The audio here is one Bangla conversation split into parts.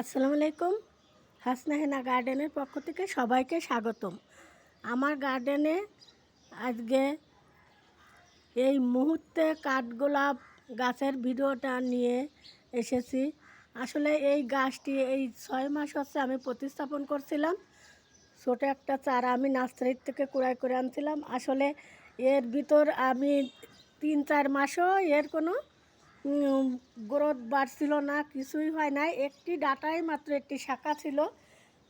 আসসালামু আলাইকুম। হাসনা হেনা গার্ডেনের পক্ষ থেকে সবাইকে স্বাগতম। আমার গার্ডেনে আজকে এই মুহূর্তে কাঠগোলাপ গাছের ভিডিওটা নিয়ে এসেছি। আসলে এই গাছটি এই ছয় মাস হচ্ছে আমি প্রতিস্থাপন করছিলাম। ছোটো একটা চারা আমি নার্সারির থেকে কুড়াই করে আনছিলাম। আসলে এর ভিতর আমি তিন চার মাসও এর কোনো গ্রোথ বাড়ছিল না, কিছুই হয় নাই। একটি ডাটাই মাত্র একটি শাখা ছিল।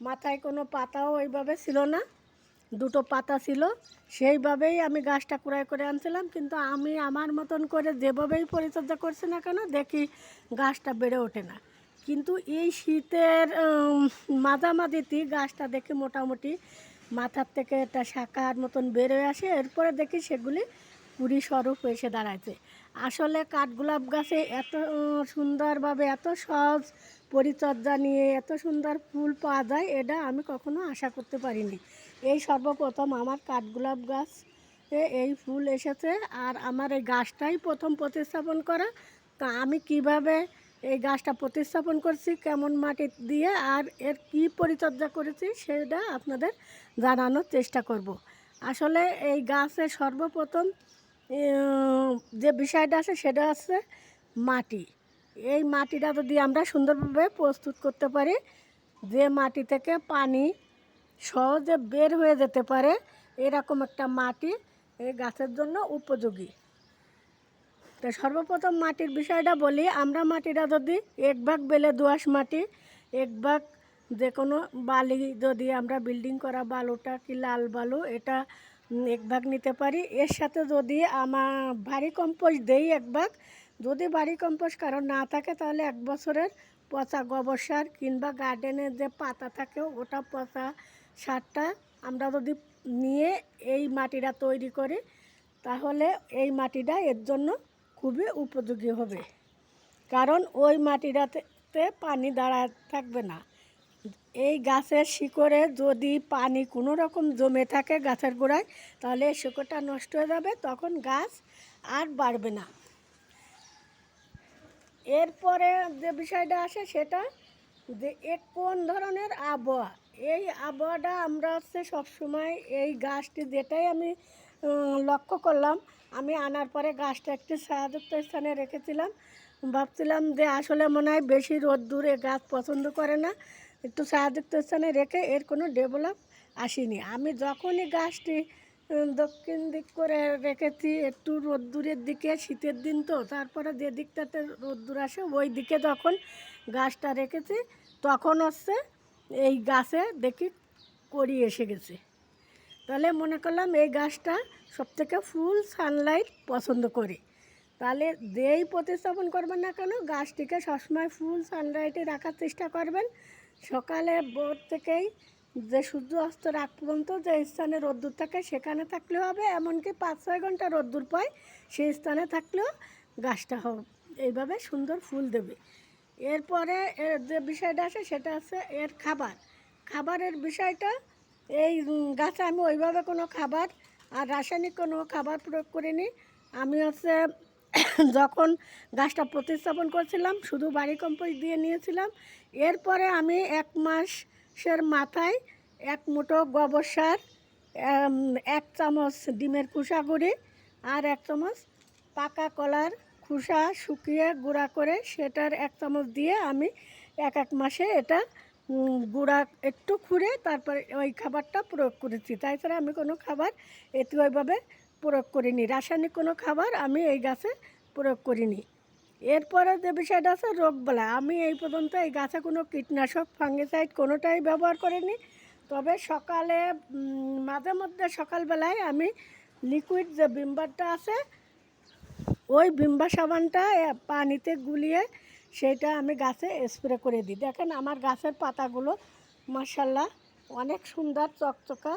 মাথায় কোনো পাতাও ওইভাবে ছিল না, দুটো পাতা ছিল। সেইভাবেই আমি গাছটা কুড়াই করে আনছিলাম, কিন্তু আমি আমার মতন করে যেভাবেই পরিচর্যা করছি না কেন, দেখি গাছটা বেড়ে ওঠে না। কিন্তু এই শীতের মাঝামাঝিতে গাছটা দেখে মোটামুটি মাথার থেকে একটা শাখার মতন বেরোয় আসে। এরপরে দেখি সেগুলি কুড়ি স্বরূপ এসে দাঁড়াচ্ছে আসলে কাঠগোলাপ গাছে এত সুন্দরভাবে এত সহজ পরিচর্যা নিয়ে এত সুন্দর ফুল পাওয়া যায়, এটা আমি কখনো আশা করতে পারিনি। এই সর্বপ্রথম আমার কাঠগোলাপ গাছ এই ফুল এসেছে আর আমার এই গাছটাই প্রথম প্রতিস্থাপন করা। তা আমি কীভাবে এই গাছটা প্রতিস্থাপন করছি, কেমন মাটি দিয়ে আর এর কি পরিচর্যা করেছি, সেটা আপনাদের জানানোর চেষ্টা করব। আসলে এই গাছের সর্বপ্রথম যে বিষয়টা আছে সেটা আছে মাটি। এই মাটিটা যদি আমরা সুন্দরভাবে প্রস্তুত করতে পারি, যে মাটি থেকে পানি সহজে বের হয়ে যেতে পারে, এরকম একটা মাটি এই গাছের জন্য উপযোগী। তো সর্বপ্রথম মাটির বিষয়টা বলি, আমরা মাটিটা যদি এক ভাগ বেলে দোআঁশ মাটি, এক ভাগ যে কোনো বালি যদি আমরা বিল্ডিং করা বালুটা কি লাল বালু, এটা এক ভাগ নিতে পারি। এর সাথে যদি আমার ভারী কম্পোস্ট দেই এক ভাগ, যদি ভারী কম্পোস্ট কারণ না থাকে তাহলে এক বছরের পচা গোবর সার কিংবা গার্ডেনের যে পাতা থাকে ওটা পচা সারটা আমরা যদি নিয়ে এই মাটিটা তৈরি করি, তাহলে এই মাটিটা এর জন্য খুবই উপযোগী হবে। কারণ ওই মাটিটাতে পানি দাঁড়া থাকবে না। এই গাছের শিকড়ে যদি পানি কোনো রকম জমে থাকে গাছের গোড়ায়, তাহলে এই শিকড়টা নষ্ট হয়ে যাবে, তখন গাছ আর বাড়বে না। এরপরে যে বিষয়টা আসে সেটা যে এ কোন ধরনের আবহাওয়া? এই আবহাওয়াটা আমরা হচ্ছে সবসময় এই গাছটি যেটাই আমি লক্ষ্য করলাম, আমি আনার পরে গাছটা একটি ছায়াযুক্ত স্থানে রেখেছিলাম। ভাবছিলাম যে আসলে মনে হয় বেশি রোদ দূরে গাছ পছন্দ করে না। একটু ছায়াযুক্ত স্থানে রেখে এর কোনো ডেভেলপ আসেনি। আমি যখনই গাছটি দক্ষিণ দিক করে রেখেছি, একটু রোদ্দুরের দিকে, শীতের দিন তো, তারপরে যে দিকটাতে রোদ্দুর আসে, ওই দিকে যখন গাছটা রেখেছি, তখন হচ্ছে এই গাছে দেখি করি এসে গেছে। তাহলে মনে করলাম এই গাছটা সবথেকে ফুল সানলাইট পছন্দ করে। তাহলে যেই প্রতিস্থাপন করবেন না কেন, গাছটিকে সবসময় ফুল সানলাইটে রাখার চেষ্টা করবেন। সকালে ভোর থেকেই যে সূর্য অস্ত রাগ পর্যন্ত যে স্থানে রোদ্দুর থাকে সেখানে থাকলেও হবে, এমনকি পাঁচ ছয় ঘণ্টা রোদ্দুর পায় সেই স্থানে থাকলেও গাছটা হবে। এইভাবে সুন্দর ফুল দেবে। এরপরে এর যে বিষয়টা আসে সেটা আছে এর খাবার। খাবারের বিষয়টা, এই গাছে আমি ওইভাবে কোনো খাবার আর রাসায়নিক কোনো খাবার প্রয়োগ করিনি। আমি হচ্ছে যখন গাছটা প্রতিস্থাপন করছিলাম, শুধু বাড়ি কম্পোস্ট দিয়ে নিয়েছিলাম, এরপরে আমি এক মাসের মাথায় এক মুঠো গোবর সার এক চামচ ডিমের খোসা গুঁড়ি আর এক চামচ পাকা কলার খুসা শুকিয়ে গুঁড়া করে সেটার এক চামচ দিয়ে আমি এক এক মাসে এটা গুঁড়া একটু খুঁড়ে তারপরে ওই খাবারটা প্রয়োগ করেছি। তাছাড়া আমি কোনো খাবার এতে ওইভাবে প্রয়োগ করিনি। রাসায়নিক কোনো খাবার আমি এই গাছে প্রয়োগ করিনি। এরপরে যে বিষয়টা আছে রোগবালা আমি এই পর্যন্ত এই গাছে কোনো কীটনাশক, ফাঙ্গিসাইড কোনোটাই ব্যবহার করিনি। তবে সকালে মাঝে মধ্যে সকালবেলায় আমি লিকুইড যে বিম্বারটা আছে, ওই বিম্বা সাবানটা পানিতে গুলিয়ে সেটা আমি গাছে স্প্রে করে দিই। দেখেন আমার গাছের পাতাগুলো মার্শাল্লাহ অনেক সুন্দর, চকচকা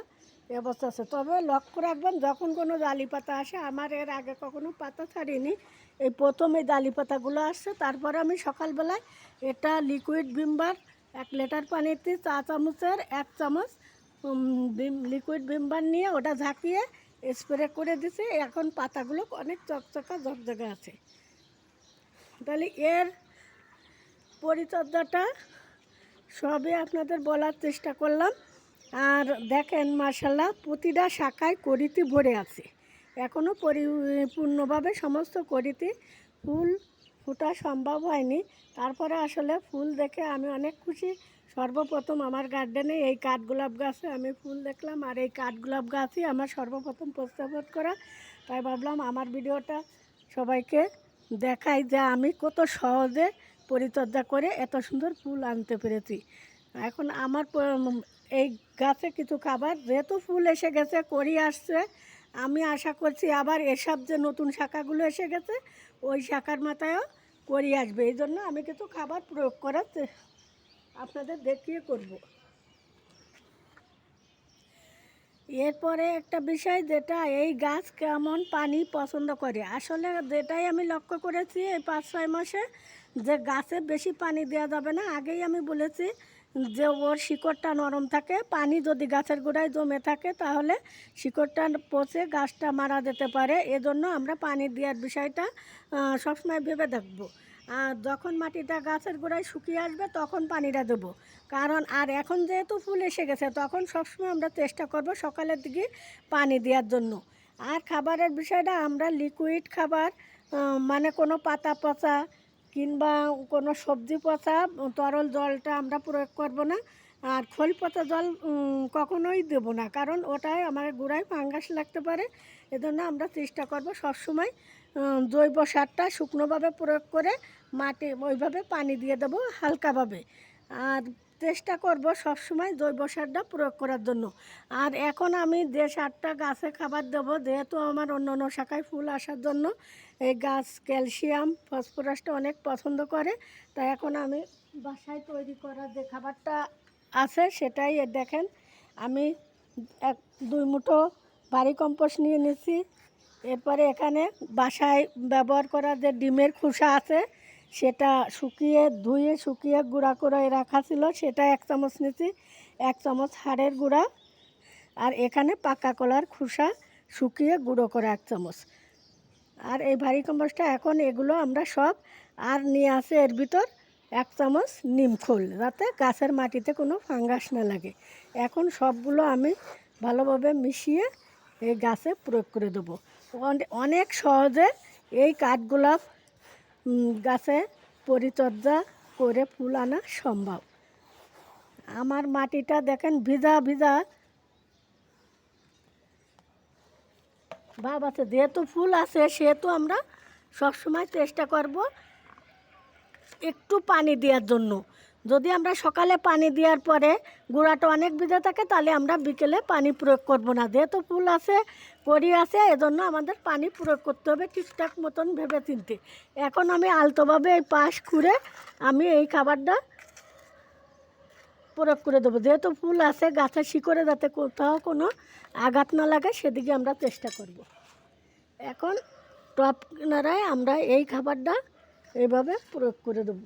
অবস্থা আছে। তবে লক্ষ্য রাখবেন, যখন কোনো জালি পাতা আসে, আমার এর আগে কখনো পাতা ছাড়িনি। এই প্রথম এই জালি পাতাগুলো আসছে, তারপরে আমি সকালবেলায় এটা লিকুইড বিম্বার এক লিটার পানিতে চা চামচের এক চামচ লিকুইড বিম্বার নিয়ে ওটা ঝাঁকিয়ে স্প্রে করে দিছি এখন পাতাগুলো অনেক চকচকা, ঝকঝকে আছে। তাহলে এর পরিচর্যাটা সবই আপনাদের বলার চেষ্টা করলাম। আর দেখেন মার্শাল্লাহ প্রতিটা শাখায় করিতে ভরে আছে। এখনও পরিপূর্ণভাবে সমস্ত করিতে ফুল ফোটা সম্ভব হয়নি। তারপরে আসলে ফুল দেখে আমি অনেক খুশি। সর্বপ্রথম আমার গার্ডেনে এই কাঠগোলাপ গাছে আমি ফুল দেখলাম আর এই কাঠগোলাপ গাছই আমার সর্বপ্রথম প্রস্তাবত করা। তাই ভাবলাম আমার ভিডিওটা সবাইকে দেখাই যে আমি কত সহজে পরিচর্যা করে এত সুন্দর ফুল আনতে পেরেছি। এখন আমার এই গাছে কিছু খাবার, যেহেতু ফুল এসে গেছে করি আসছে। আমি আশা করছি আবার এসব যে নতুন শাখাগুলো এসে গেছে, ওই শাখার মাথায়ও করি আসবে। এই জন্য আমি কিছু খাবার প্রয়োগ করার আপনাদের দেখিয়ে করব। এরপরে একটা বিষয় যেটা, এই গাছ কেমন পানি পছন্দ করে? আসলে যেটাই আমি লক্ষ্য করেছি এই পাঁচ ছয় মাসে যে গাছে বেশি পানি দেওয়া যাবে না, আগেই আমি বলেছি যে ওর শিকড়টা নরম থাকে, পানি যদি গাছের গোড়ায় জমে থাকে তাহলে শিকড়টা পচে গাছটা মারা যেতে পারে। এজন্য আমরা পানি দেওয়ার বিষয়টা সবসময় ভেবে দেখব। আর যখন মাটিটা গাছের গোড়ায় শুকিয়ে আসবে তখন পানিটা দেবো। কারণ, আর এখন যেহেতু ফুল এসে গেছে, তখন সবসময় আমরা চেষ্টা করব সকালের দিকে পানি দেওয়ার জন্য। আর খাবারের বিষয়টা, আমরা লিকুইড খাবার মানে কোনো পাতা পচা কিংবা কোনো সবজি পচা, তরল জলটা আমরা প্রয়োগ করব না। আর খোল পচা জল কখনোই দেব না। কারণ ওটাই আমার গোড়ায় ফাঙ্গাস লাগতে পারে। এজন্য আমরা চেষ্টা করব সবসময় জৈব সারটা শুকনোভাবে প্রয়োগ করে মাটি ওইভাবে পানি দিয়ে দেবো হালকাভাবে। আর চেষ্টা করব সবসময় জৈব সারটা প্রয়োগ করার জন্য। আর এখন আমি যে সারটা গাছে খাবার দেবো, যেহেতু আমার অন্য অন্য শাখায় ফুল আসার জন্য এই গাছ ক্যালসিয়াম, ফসফরাসটা অনেক পছন্দ করে, তাই এখন আমি বাসায় তৈরি করা যে খাবারটা আছে সেটাই দেখেন, আমি এক, দুই মুঠো বাড়ি কম্পোস্ট নিয়ে নিয়েছি, এরপরে এখানে বাসায় ব্যবহার করা যে ডিমের খোসা আছে, সেটা শুকিয়ে, ধুয়ে, শুকিয়ে গুঁড়া করে রাখা ছিল, সেটা এক চামচ নিয়েছি, এক চামচ হাড়ের গুঁড়া, আর এখানে পাকা কলার খোসা শুকিয়ে গুঁড়ো করা এক চামচ। আর এই ভারী কম্পোস্টটা এখন এগুলো আমরা সব আর নিয়ে আসে এর ভিতর এক চামচ নিমখোল যাতে গাছের মাটিতে কোনো ফাঙ্গাস না লাগে। এখন সবগুলো আমি ভালোভাবে মিশিয়ে এই গাছে প্রয়োগ করে দেবো। অনেক সহজে এই কাঠগোলাপ গাছে পরিচর্যা করে ফুল আনা সম্ভব। আমার মাটিটা দেখেন ভিজা ভিজা ভাব আছে যেহেতু ফুল আছে, সেহেতু আমরা সবসময় চেষ্টা করব একটু পানি দেওয়ার জন্য। যদি আমরা সকালে পানি দেওয়ার পরে গুঁড়াটা অনেক ভিজে থাকে, তাহলে আমরা বিকেলে পানি প্রয়োগ করব না। যেহেতু ফুল আছে করি আছে, এজন্য আমাদের পানি প্রয়োগ করতে হবে ঠিকঠাক মতন ভেবে চিনতে এখন আমি আলতোভাবে এই পাশ খুঁড়ে আমি এই খাবারটা প্রয়োগ করে দেবো। যেহেতু ফুল আছে, গাছের শিকড়ে যাতে কোথাও কোনো আঘাত না লাগে সেদিকে আমরা চেষ্টা করব। এখন টপ কিনারায় আমরা এই খাবারটা এইভাবে প্রয়োগ করে দেবো।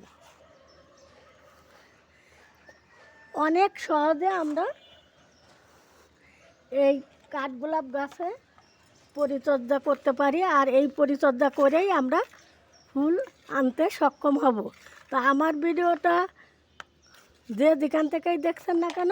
অনেক সহজে আমরা এই কাঠগোলাপ গাছে পরিচর্যা করতে পারি আর এই পরিচর্যা করেই আমরা ফুল আনতে সক্ষম হব। তা আমার ভিডিওটা যে যেখান থেকেই দেখছেন না কেন